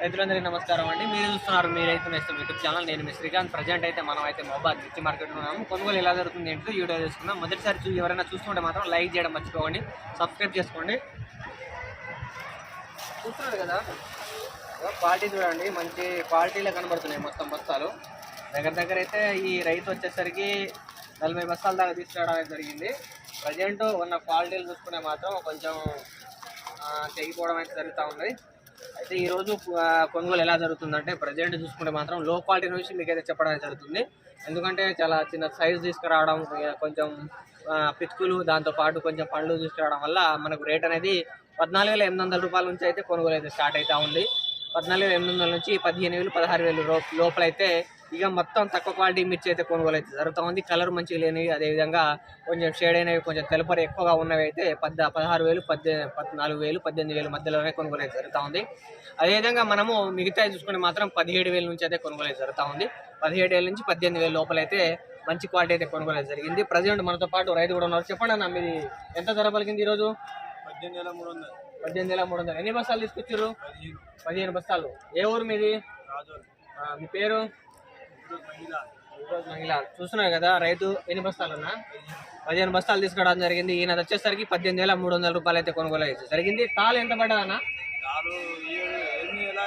రైతులందరికీ నమస్కారం అండి. మీరు చూస్తున్నారు మీ రైతు నేస్తం యూట్యూబ్ ఛానల్. నేను మీ శ్రీకాంత్. ప్రజెంట్ అయితే మనం అయితే మొబైల్ మిర్చి మార్కెట్లో ఉన్నాము. కొనుగోలు ఎలా జరుగుతుంది ఏంటో వీడియో చేసుకుందాం మొదటిసారి చూ ఎవరైనా చూస్తుంటే మాత్రం లైక్ చేయడం మర్చిపోకండి. సబ్స్క్రైబ్ చేసుకోండి. చూస్తున్నారు కదా? క్వాలిటీ చూడండి. మంచి క్వాలిటీలో కనబడుతున్నాయి మొత్తం బస్తాలు. దగ్గర దగ్గర అయితే ఈ రైతు వచ్చేసరికి నలభై బస్తాల దాకా తీసుకురావడం జరిగింది. ప్రజెంట్ ఉన్న క్వాలిటీలు చూసుకునే మాత్రం కొంచెం తెగిపోవడం అయితే జరుగుతూ ఉంది అయితే ఈరోజు కొనుగోలు ఎలా జరుగుతుందంటే ప్రజెంట్ చూసుకుంటే మాత్రం లో క్వాలిటీ నుంచి మీకు అయితే చెప్పడం జరుగుతుంది. ఎందుకంటే చాలా చిన్న సైజు తీసుకురావడం కొంచెం పిచ్చుకులు దాంతోపాటు కొంచెం పండ్లు తీసుకురావడం వల్ల మనకు రేట్ అనేది పద్నాలుగు వేల ఎనిమిది వందల రూపాయల నుంచి అయితే కొనుగోలు అయితే స్టార్ట్ అవుతూ ఉంది. పద్నాలుగు వేల ఎనిమిది వందల నుంచి పదిహేను వేలు పదహారు వేలు లోపలైతే ఇక మొత్తం తక్కువ క్వాలిటీ మిర్చి అయితే కొనుగోలు అయితే జరుగుతూ ఉంది కలర్ మంచిగా లేనివి అదేవిధంగా కొంచెం షేడ్ అయినవి కొంచెం తెలపర ఎక్కువగా ఉన్నవి అయితే పద్ద పదహారు వేలు పద్దె పద్నాలుగు వేలు పద్దెనిమిది వేలు మధ్యలోనే కొనుగోలు అయితే జరుగుతూ ఉంది అదేవిధంగా మనము మిగతా చూసుకుంటే మాత్రం పదిహేడు వేల నుంచి అయితే కొనుగోలు అయితే జరుగుతూ ఉంది పదిహేడు వేల నుంచి పద్దెనిమిది వేల లోపలైతే మంచి క్వాలిటీ అయితే కొనుగోలు అయితే జరిగింది. ప్రజెంట్ మనతో పాటు రైతు కూడా ఉన్నారు. చెప్పండి అన్న మీది ఎంత ధర పలికింది ఈరోజు? పద్దెనిమిది వేల మూడు వందలు. పద్దెనిమిది వేల మూడు వందలు. ఎన్ని బస్తాలు తీసుకొచ్చారు పదిహేను. బస్తాలు. ఏ ఊరు మీది? మీ పేరు? మహిళ ఈరోజు కదా రైతు ఎన్ని బస్తాలన్నా పదిహేను బస్తాలు తీసుకోవడం జరిగింది ఈయన వచ్చేసరికి పద్దెనిమిది వేల మూడు వందల రూపాయలు అయితే కొనుగోలు అయితే జరిగింది తాలు ఎంత పడ్డదన్నా తాలు ఏడు ఎనిమిది వేల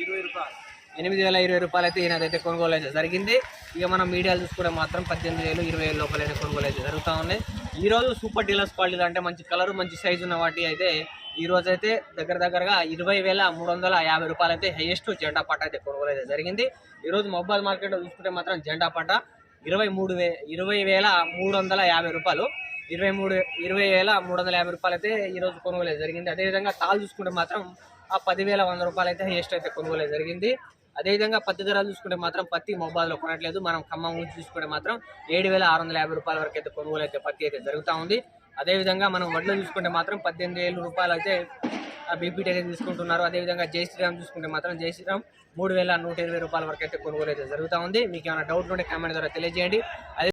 ఇరవై రూపాయలు ఎనిమిది వేల ఇరవై రూపాయలు అయితే కొనుగోలు అయితే జరిగింది. ఇక మనం మీడియాలు చూసుకుంటే మాత్రం పద్దెనిమిది వేలు ఇరవై వేల లోపల అయితే కొనుగోలు అయితే జరుగుతూ ఉన్నాయి ఈ రోజు సూపర్ డీలర్స్ క్వాలిటీ అంటే మంచి కలర్ మంచి సైజు ఉన్న వాటి అయితే ఈరోజు అయితే దగ్గర దగ్గరగా ఇరవై వేల మూడు వందల యాభై రూపాయలు అయితే హైయెస్ట్ జెండా పట్ట అయితే కొనుగోలు అయితే జరిగింది. ఈరోజు మొబైల్ మార్కెట్లో చూసుకుంటే మాత్రం జెండా పట్ట ఇరవై మూడు వే ఇరవై వేల మూడు వందల యాభై రూపాయలు. ఇరవై మూడు ఇరవై వేల మూడు వందల యాభై రూపాయలు అయితే ఈరోజు కొనుగోలు జరిగింది. అదేవిధంగా తాళ్ళు చూసుకుంటే మాత్రం ఆ పదివేల వంద రూపాయలు అయితే హైయెస్ట్ అయితే కొనుగోలు జరిగింది. అదేవిధంగా పత్తి ధరలు చూసుకుంటే మాత్రం పత్తి మొబైల్లో కొనట్లేదు. మనం ఖమ్మం నుంచి చూసుకుంటే మాత్రం ఏడు వేల ఆరు వందల యాభై రూపాయల వరకు అయితే కొనుగోలు అయితే పత్తి అయితే జరుగుతూ ఉంది. అదేవిధంగా మనం వడ్లు చూసుకుంటే మాత్రం పద్దెనిమిది వేల రూపాయలు అయితే బీపీటీ అయితే తీసుకుంటున్నారు. అదేవిధంగా జై శ్రీరామ్ చూసుకుంటే మాత్రం జై శ్రీరామ్ మూడు వేల నూట ఇరవై రూపాయల వరకు అయితే కొనుగోలు అయితే జరుగుతూ ఉంది. మీకు ఏమైనా డౌట్ ఉంటే కామెంట్ ద్వారా తెలియజేయండి. అదే